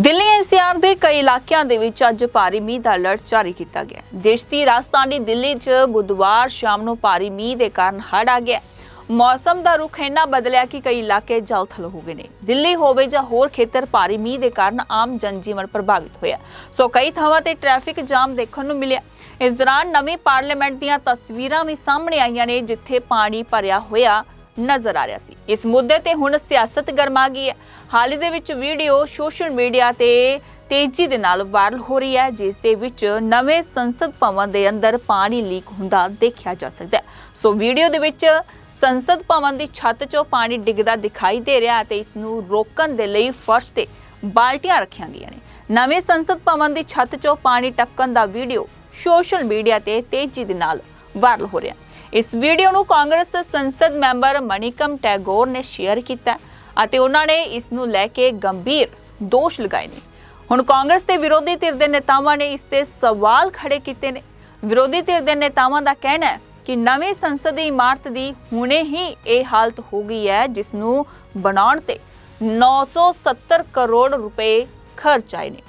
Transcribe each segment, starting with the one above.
Delhi NCR ਦੇ ਕਈ ਇਲਾਕਿਆਂ ਦੇ ਵਿੱਚ ਅੱਜ ਭਾਰੀ ਮੀਂਹ ਦਾ ਅਲਰਟ ਜਾਰੀ ਕੀਤਾ ਗਿਆ ਹੈ। ਦੇਸ਼ ਦੀ ਰਾਜਧਾਨੀ ਦਿੱਲੀ 'ਚ ਬੁੱਧਵਾਰ ਸ਼ਾਮ ਨੂੰ ਭਾਰੀ ਮੀਂਹ ਦੇ ਕਾਰਨ ਹੜ੍ਹ ਆ ਗਿਆ ਮੌਸਮ ਦਾ ਰੁਖ ਇੰਨਾ ਬਦਲਿਆ ਕਿ ਕਈ ਇਲਾਕੇ ਜਲ ਥਲ ਹੋ ਗਏ ਨੇ। ਦਿੱਲੀ ਹੋਵੇ ਜਾਂ ਹੋਰ ਖੇਤਰ, ਭਾਰੀ ਮੀਂਹ ਦੇ ਕਾਰਨ ਆਮ ਜਨਜੀਵਨ ਪ੍ਰਭਾਵਿਤ ਹੋਇਆ ਸੋ ਕਈ ਥਾਵਾਂ ਤੇ ਟ੍ਰੈਫਿਕ ਜਾਮ ਦੇਖਣ ਨੂੰ ਮਿਲਿਆ ਇਸ ਦੌਰਾਨ ਨਵੀਂ ਪਾਰਲੀਮੈਂਟ ਦੀਆਂ ਤਸਵੀਰਾਂ ਵੀ ਸਾਹਮਣੇ ਆਈਆਂ ਨੇ, ਜਿੱਥੇ ਪਾਣੀ ਭਰਿਆ ਹੋਇਆ ਨਜ਼ਰ ਆ ਰਿਹਾ ਸੀ। ਇਸ ਮੁੱਦੇ ਤੇ ਹੁਣ ਸਿਆਸਤ ਗਰਮਾ ਗਈ ਹੈ। ਹਾਲ ਹੀ ਦੇ ਵਿੱਚ ਵੀਡੀਓ ਸੋਸ਼ਲ ਮੀਡੀਆ ਤੇ ਤੇਜ਼ੀ ਦੇ ਨਾਲ ਵਾਇਰਲ ਹੋ ਰਹੀ ਹੈ, ਜਿਸ ਦੇ ਵਿੱਚ ਨਵੇਂ ਸੰਸਦ ਭਵਨ ਦੇ ਅੰਦਰ ਪਾਣੀ ਲੀਕ ਹੁੰਦਾ ਦੇਖਿਆ ਜਾ ਸਕਦਾ ਹੈ। ਸੋ ਵੀਡੀਓ ਦੇ ਵਿੱਚ ਸੰਸਦ ਭਵਨ ਦੀ ਛੱਤ 'ਚੋਂ ਪਾਣੀ ਡਿੱਗਦਾ ਦਿਖਾਈ ਦੇ ਰਿਹਾ ਹੈ ਤੇ ਇਸ ਨੂੰ ਰੋਕਣ ਦੇ ਲਈ ਫਰਸ਼ ਤੇ ਬਾਲਟੀਆਂ ਰੱਖੀਆਂ ਗਈਆਂ ਨੇ। ਨਵੇਂ ਸੰਸਦ ਭਵਨ ਦੀ ਛੱਤ 'ਚੋਂ ਪਾਣੀ ਟਪਕਣ ਦਾ ਵੀਡੀਓ ਸੋਸ਼ਲ ਮੀਡੀਆ ਤੇ ਤੇਜ਼ੀ ਦੇ ਨਾਲ ਵਾਇਰਲ ਹੋ ਰਿਹਾ ਇਸ ਵੀਡੀਓ ਨੂੰ ਕਾਂਗਰਸ ਸੰਸਦ ਮੈਂਬਰ ਮਣੀਕਮ ਟੈਗੋਰ ਨੇ ਸ਼ੇਅਰ ਕੀਤਾ ਅਤੇ ਉਹਨਾਂ ਨੇ ਇਸ ਨੂੰ ਲੈ ਕੇ ਗੰਭੀਰ ਦੋਸ਼ ਲਗਾਏ ਨੇ। ਹੁਣ ਕਾਂਗਰਸ ਤੇ ਵਿਰੋਧੀ ਧਿਰ ਦੇ ਨੇਤਾਵਾਂ ਨੇ ਇਸ ਤੇ ਸਵਾਲ ਖੜੇ ਕੀਤੇ ਨੇ। ਵਿਰੋਧੀ ਧਿਰ ਦੇ ਨੇਤਾਵਾਂ ਦਾ ਕਹਿਣਾ ਹੈ ਕਿ ਨਵੀਂ ਸੰਸਦੀ ਇਮਾਰਤ ਦੀ ਹੁਣੇ ਹੀ ਇਹ ਹਾਲਤ ਹੋ ਗਈ ਹੈ, ਜਿਸ ਨੂੰ ਬਣਾਉਣ ਤੇ 970 ਕਰੋੜ ਰੁਪਏ ਖਰਚ ਆਏ ਨੇ।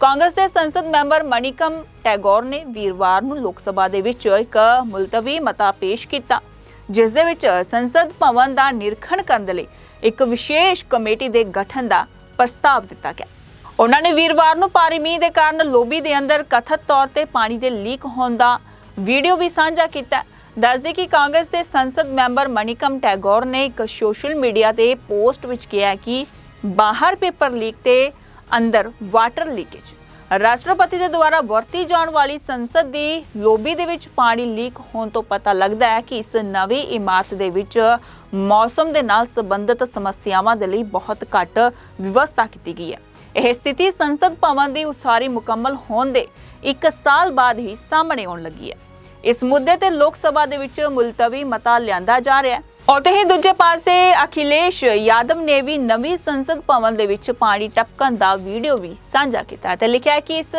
ਕਾਂਗਰਸ ਦੇ ਸੰਸਦ ਮੈਂਬਰ ਮਣੀਕਮ ਟੈਗੋਰ ਨੇ ਵੀਰਵਾਰ ਨੂੰ ਲੋਕ ਸਭਾ ਦੇ ਵਿੱਚ ਇੱਕ ਮੁਲਤਵੀ ਮਤਾ ਪੇਸ਼ ਕੀਤਾ, ਜਿਸ ਦੇ ਵਿੱਚ ਸੰਸਦ ਭਵਨ ਦਾ ਨਿਰੀਖਣ ਕਰਨ ਦੇ ਲਈ ਇੱਕ ਵਿਸ਼ੇਸ਼ ਕਮੇਟੀ ਦੇ ਗਠਨ ਦਾ ਪ੍ਰਸਤਾਵ ਦਿੱਤਾ ਗਿਆ। ਉਹਨਾਂ ਨੇ ਵੀਰਵਾਰ ਨੂੰ ਭਾਰੀ ਮੀਂਹ ਦੇ ਕਾਰਨ ਲੋਬੀ ਦੇ ਅੰਦਰ ਕਥਿਤ ਤੌਰ ਤੇ ਪਾਣੀ ਦੇ ਲੀਕ ਹੋਣ ਦਾ ਵੀਡੀਓ ਵੀ ਸਾਂਝਾ ਕੀਤਾ। ਦੱਸਦੇ ਕਿ ਕਾਂਗਰਸ ਦੇ ਸੰਸਦ ਮੈਂਬਰ ਮਣੀਕਮ ਟੈਗੋਰ ਨੇ ਇੱਕ ਸੋਸ਼ਲ ਮੀਡੀਆ ਤੇ ਪੋਸਟ ਵਿੱਚ ਕਿਹਾ ਕਿ ਬਾਹਰ ਪੇਪਰ ਲੀਕ ਤੇ ਅੰਦਰ ਵਾਟਰ ਲੀਕੇਜ ਰਾਸ਼ਟਰਪਤੀ ਦੇ ਦੁਆਰਾ ਵਰਤੀ ਜਾਣ ਵਾਲੀ ਸੰਸਦ ਦੀ ਲੋਬੀ ਦੇ ਵਿੱਚ ਪਾਣੀ ਲੀਕ ਹੋਣ ਤੋਂ ਪਤਾ ਲੱਗਦਾ ਹੈ ਕਿ ਇਸ ਨਵੀਂ ਇਮਾਰਤ ਦੇ ਵਿੱਚ ਮੌਸਮ ਦੇ ਨਾਲ ਸੰਬੰਧਿਤ ਸਮੱਸਿਆਵਾਂ ਦੇ ਲਈ ਬਹੁਤ ਘੱਟ ਵਿਵਸਥਾ ਕੀਤੀ ਗਈ ਹੈ। ਇਹ ਸਥਿਤੀ ਸੰਸਦ ਭਵਨ ਦੀ ਉਸਾਰੀ ਮੁਕੰਮਲ ਹੋਣ ਦੇ 1 ਸਾਲ ਬਾਅਦ ਹੀ ਸਾਹਮਣੇ ਆਉਣ ਲੱਗੀ ਹੈ। ਇਸ ਮੁੱਦੇ ਤੇ ਲੋਕ ਸਭਾ ਦੇ ਵਿੱਚ ਮੁਲਤਵੀ ਮਤਾ ਲਿਆਂਦਾ ਜਾ ਰਿਹਾ ਹੈ। ਅਤੇ ਹੀ ਦੂਜੇ ਪਾਸੇ ਅਖਿਲੇਸ਼ ਯਾਦਵ ਨੇ ਵੀ ਨਵੀਂ ਸੰਸਦ ਭਵਨ ਦੇ ਵਿੱਚ ਪਾਣੀ ਟਪਕਣ ਦਾ ਵੀਡੀਓ ਵੀ ਸਾਂਝਾ ਕੀਤਾ ਤੇ ਲਿਖਿਆ ਕਿ ਇਸ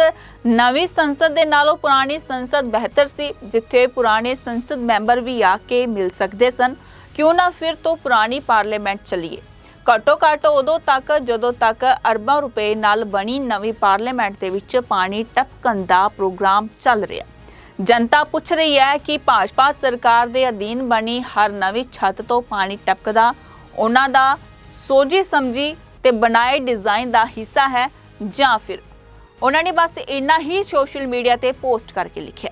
ਨਵੀਂ ਸੰਸਦ ਦੇ ਨਾਲੋਂ ਪੁਰਾਣੀ ਸੰਸਦ ਬਿਹਤਰ ਸੀ, ਜਿੱਥੇ ਪੁਰਾਣੇ ਸੰਸਦ ਮੈਂਬਰ ਵੀ ਆ ਕੇ ਮਿਲ ਸਕਦੇ ਸਨ। ਕਿਉਂ ਨਾ ਫਿਰ ਤੋਂ ਪੁਰਾਣੀ ਪਾਰਲੀਮੈਂਟ ਚਲੀਏ। ਘੱਟੋ ਘੱਟ ਉਦੋਂ ਤੱਕ, ਜਦੋਂ ਤੱਕ ਅਰਬਾਂ ਰੁਪਏ ਨਾਲ ਬਣੀ ਨਵੀਂ ਪਾਰਲੀਮੈਂਟ ਦੇ ਵਿੱਚ ਪਾਣੀ ਟਪਕਣ ਦਾ ਪ੍ਰੋਗਰਾਮ ਚੱਲ ਰਿਹਾ। ਜਨਤਾ ਪੁੱਛ ਰਹੀ ਹੈ ਕਿ ਭਾਜਪਾ ਸਰਕਾਰ ਦੇ ਅਧੀਨ ਬਣੀ ਹਰ ਨਵੀਂ ਛੱਤ ਤੋਂ ਪਾਣੀ ਟਪਕਦਾ, ਉਹਨਾਂ ਦਾ ਸੋਝੀ ਸਮਝੀ ਤੇ ਬਣਾਏ ਡਿਜ਼ਾਈਨ ਦਾ ਹਿੱਸਾ ਹੈ ਜਾਂ ਫਿਰ? ਉਹਨਾਂ ਨੇ ਬਸ ਇੰਨਾ ਹੀ ਸੋਸ਼ਲ ਮੀਡੀਆ ਤੇ ਪੋਸਟ ਕਰਕੇ ਲਿਖਿਆ।